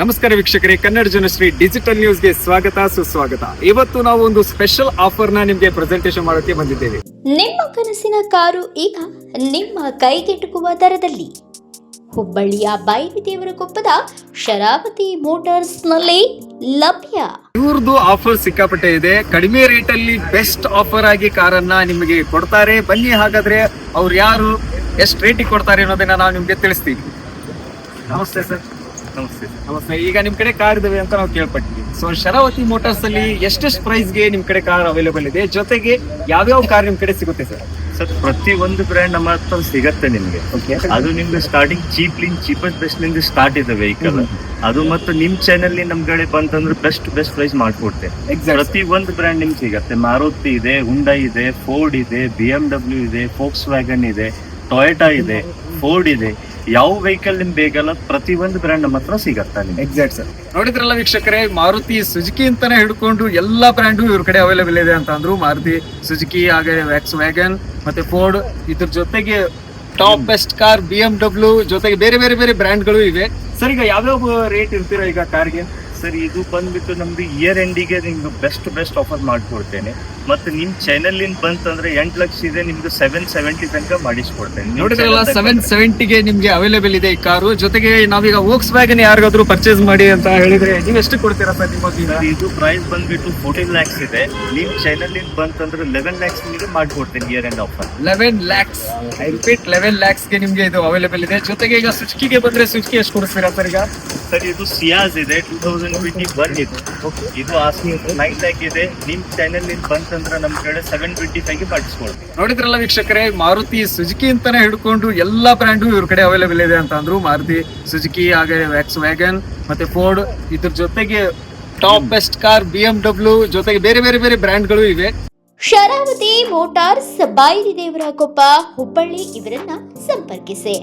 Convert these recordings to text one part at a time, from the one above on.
ನಮಸ್ಕಾರ ವೀಕ್ಷಕರೇ ಕನ್ನಡ ಜನಶ್ರೀ ಡಿಜಿಟಲ್ ನ್ಯೂಸ್ಗೆ ಸ್ವಾಗತ ಸುಸ್ವಾಗತ. ಇವತ್ತು ನಾವು ಒಂದು ಸ್ಪೆಷಲ್ ಆಫರ್ನ ನಿಮ್ಗೆ ಪ್ರೆಸೆಂಟೇಶನ್ ಮಾಡೋಕೆ ಬಂದಿದ್ದೇವೆ. ನಿಮ್ಮ ಕನಸಿನ ಕಾರು ಈಗ ನಿಮ್ಮ ಕೈಗೆಟುಕುವ ದರದಲ್ಲಿ. ಹುಬ್ಬಳ್ಳಿಯ ಬೈಲಿದೇವರ ಕೊಪ್ಪದ ಶರಾವತಿ ಮೋಟಾರ್ಸ್ನಲ್ಲಿ ಲಭ್ಯ. ಇವ್ರದ್ದು ಆಫರ್ ಸಿಕ್ಕಾಪಟ್ಟೆ ಇದೆ. ಕಡಿಮೆ ರೇಟ್ ಅಲ್ಲಿ ಬೆಸ್ಟ್ ಆಫರ್ ಆಗಿ ಕಾರನ್ನ ನಿಮಗೆ ಕೊಡ್ತಾರೆ. ಬನ್ನಿ ಹಾಗಾದ್ರೆ ಅವ್ರು ಯಾರು ಎಷ್ಟು ರೇಟಿಗೆ ಕೊಡ್ತಾರೆ ಅನ್ನೋದನ್ನ ನಾವು ನಿಮ್ಗೆ ತಿಳಿಸ್ತೀವಿ ನಮಸ್ತೆ ಸರ್. ನಮಸ್ತೆ ನಮಸ್ತೆ. ಈಗ ನಿಮ್ ಕಡೆ ಕಾರ್ ಇದಾವೆ ಅಂತ ನಾವು ಕೇಳ್ಪಟ್ವಿ. ಸೊ ಶರಾವತಿ ಮೋಟಾರ್ಸ್ ಅಲ್ಲಿ ಎಷ್ಟೆಷ್ಟು ಪ್ರೈಸ್ಗೆ ನಿಮ್ ಕಡೆ ಕಾರ್ ಅವೈಲೇಬಲ್ ಇದೆ? ಜೊತೆಗೆ ಯಾವ್ಯಾವ ಕಾರ್ ನಿಮ್ ಕಡೆ ಸಿಗುತ್ತೆ ಸರ್? ಸರ್ ಪ್ರತಿ ಒಂದು ಬ್ರ್ಯಾಂಡ್ ನಮ್ಮ ಹತ್ರ ಸಿಗತ್ತೆ ನಿಮ್ಗೆ. ಓಕೆ ಅದು ನಿಮ್ಗೆ ಸ್ಟಾರ್ಟಿಂಗ್ ಚೀಪ್ಲಿಂಗ್ ಚೀಪೆಸ್ಟ್ ಬೆಸ್ಟ್ನಿಂದ ಸ್ಟಾರ್ಟ್ ಇದೆ ವೆಹಿಕಲ್ ಅದು ಮತ್ತು ನಿಮ್ ಚಾನೆಲ್ ನಮ್ ಕಡೆ ಬಂತಂದ್ರೆ ಬೆಸ್ಟ್ ಬೆಸ್ಟ್ ಪ್ರೈಸ್ ಮಾಡ್ಕೊಡ್ತೆ. ಎಕ್ಸಾಕ್ಟ್ ಪ್ರತಿ ಒಂದು ಬ್ರ್ಯಾಂಡ್ ನಿಮ್ಗೆ ಸಿಗತ್ತೆ. ಮಾರುತಿ ಇದೆ ಹುಂಡೈ ಇದೆ ಫೋರ್ಡ್ ಇದೆ ಬಿ ಎಂ ಡಬ್ಲ್ಯೂ ಇದೆ ಫೋಕ್ಸ್ ವ್ಯಾಗನ್ ಇದೆ ಟೊಯೋಟಾ ಇದೆ ಫೋರ್ಡ್ ಇದೆ. ಯಾವ ವೆಹಿಕಲ್ ನಿಮ್ಗೆ ಬೇಕಲ್ಲ ಪ್ರತಿ ಒಂದು ಬ್ರ್ಯಾಂಡ್ ನಮ್ಮ ಹತ್ರ ಸಿಗತ್ತೆ ನಿಮ್ಗೆ? ಎಕ್ಸಾಕ್ಟ್ ಸರ್ ನೋಡಿದ್ರಲ್ಲ ವೀಕ್ಷಕರೇ ಮಾರುತಿ ಸುಜುಕಿ ಅಂತಾನೆ ಹಿಡ್ಕೊಂಡು ಎಲ್ಲಾ ಬ್ರ್ಯಾಂಡು ಇವ್ರ ಕಡೆ ಅವೈಲೇಬಲ್ ಇದೆ ಅಂತ ಅಂದ್ರು. ಮಾರುತಿ ಸುಜುಕಿ ಹಾಗೆ ವ್ಯಾಕ್ಸ್ ವ್ಯಾಗನ್ ಮತ್ತೆ ಫೋರ್ಡ್ ಇದ್ರ ಜೊತೆಗೆ top best car B M W ಜೊತೆಗೆ ಬೇರೆ ಬೇರೆ ಬೇರೆ ಬ್ರ್ಯಾಂಡ್ಗಳು ಇವೆ. ಸರ್ ಈಗ ಯಾವ್ಯಾವ ರೇಟ್ ಇರ್ತೀರಾ ಈಗ ಕಾರ್ಗೆ ಸರ್ ಇದು ಬಂದ್ಬಿಟ್ಟು ನಮ್ದು ಇಯರ್ ಎಂಡಿಗೆ ನಿಮ್ಗೆ ಬೆಸ್ಟ್ ಬೆಸ್ಟ್ ಆಫರ್ ಮಾಡ್ಕೊಡ್ತೇನೆ. ಮತ್ತೆ ನಿಮ್ ಚಾನೆಲ್ ಇಂದ ಬಂತಂದ್ರೆ ಎಂಟ್ ಲಕ್ಷ ಇದೆ ನಿಮ್ಗೆ ಸೆವೆನ್ ಸೆವೆಂಟಿ ತನಕ ಮಾಡಿಸ್ಕೊಡ್ತೇನೆ. ನೋಡಿದ್ರಲ್ಲ ಸೆವೆನ್ ಸೆವೆಂಟಿಗೆ ನಿಮ್ಗೆ ಅವೈಲೇಬಲ್ ಇದೆ ಈ ಕಾರು. ಜೊತೆಗೆ ನಾವೀಗ ವೋಕ್ಸ್ ವ್ಯಾಗನ್ ಯಾರಿಗಾದ್ರೂ ಪರ್ಚೇಸ್ ಮಾಡಿ ಅಂತ ಹೇಳಿದ್ರೆ ನೀವು ಎಷ್ಟು ಕೊಡ್ತೀರಾ ಸರ್ ನಿಮ್ಮ? ಇದು ಪ್ರೈಸ್ ಬಂದ್ಬಿಟ್ಟು ಫೋರ್ಟೀನ್ ಲ್ಯಾಕ್ಸ್ ಇದೆ. ನಿಮ್ ಚಾನೆಲ್ ಇಂದ ಬಂತಂದ್ರೆ ಲೆವೆನ್ ಲ್ಯಾಕ್ಸ್ ನಿಮಗೆ ಮಾಡ್ಕೊಡ್ತೇನೆ year end offer eleven lakhs I repeat eleven ಲ್ಯಾಕ್ಸ್ಗೆ ನಿಮ್ಗೆ ಇದು ಅವೈಲೇಬಲ್ ಇದೆ. ಜೊತೆಗೆ ಈಗ ಸುಜುಕಿಗೆ ಬಂದ್ರೆ ಸುಜುಕಿ ಎಷ್ಟು ಕೊಡ್ತೀರಾ ಸರ್ ಈಗ? ಸರ್ ಇದು ಸಿಯಾಸ್ ಇದೆ ಟೂ ತೌಸಂಡ್ ಟ್ವೆಂಟಿ ಒನ್ ಇದು ಇದು ಆಸ್ಮಿ ನೈನ್ ಲ್ಯಾಕ್ ಇದೆ. ನಿಮ್ ಚಾನೆಲ್ ಇಂದ ಬಂತಂದ್ರೆ ನಮ್ ಕಡೆ ಸೆವೆನ್ ಟ್ವೆಂಟಿ ಫೈವ್ಗೆ ಮಾಡಿಸ್ಕೊಡ್ತೀನಿ ನೋಡಿದ್ರಲ್ಲ ವೀಕ್ಷಕರೇ ಮಾರುತಿ ಸುಜುಕಿ ಅಂತಾನೆ ಹಿಡ್ಕೊಂಡು ಎಲ್ಲಾ ಬ್ರ್ಯಾಂಡು ಇವ್ರ ಕಡೆ ಅವೈಲೇಬಲ್ ಇದೆ ಅಂತ ಅಂದ್ರು. ಮಾರುತಿ ಸುಜುಕಿ ಹಾಗೆ ವ್ಯಾಕ್ಸ್ ವ್ಯಾಗನ್ ಮತ್ತೆ ಫೋರ್ಡ್ ಇದ್ರ ಜೊತೆಗೆ top best car B M W ಜೊತೆಗೆ ಬೇರೆ ಬೇರೆ ಬೇರೆ ಬ್ರ್ಯಾಂಡ್ಗಳು ಇವೆ. ಶರಾವತಿ ಮೋಟಾರ್ಸ್ ದೇವರ ಕೊಪ್ಪ ಹುಬ್ಬಳ್ಳಿ ಇವರನ್ನ ಸಂಪರ್ಕಿಸಿ.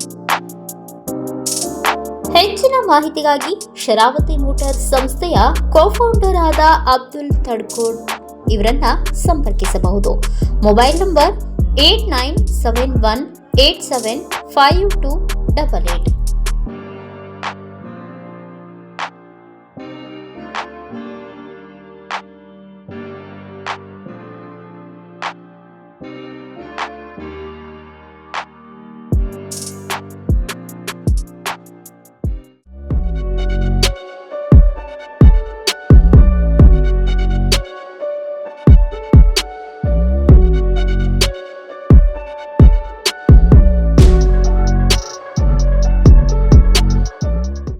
ಹೆಚ್ಚಿನ ಮಾಹಿತಿಗಾಗಿ ಶರಾವತಿ ಮೋಟಾರ್ಸ್ ಸಂಸ್ಥೆಯ ಕೋಫೌಂಡರ್ ಆದ ಅಬ್ದುಲ್ ತಡ್ಕೋಡ್. ಇವರನ್ನ ಸಂಪರ್ಕಿಸಬಹುದು. Mobile number eight nine seven one eight seven five two double eight.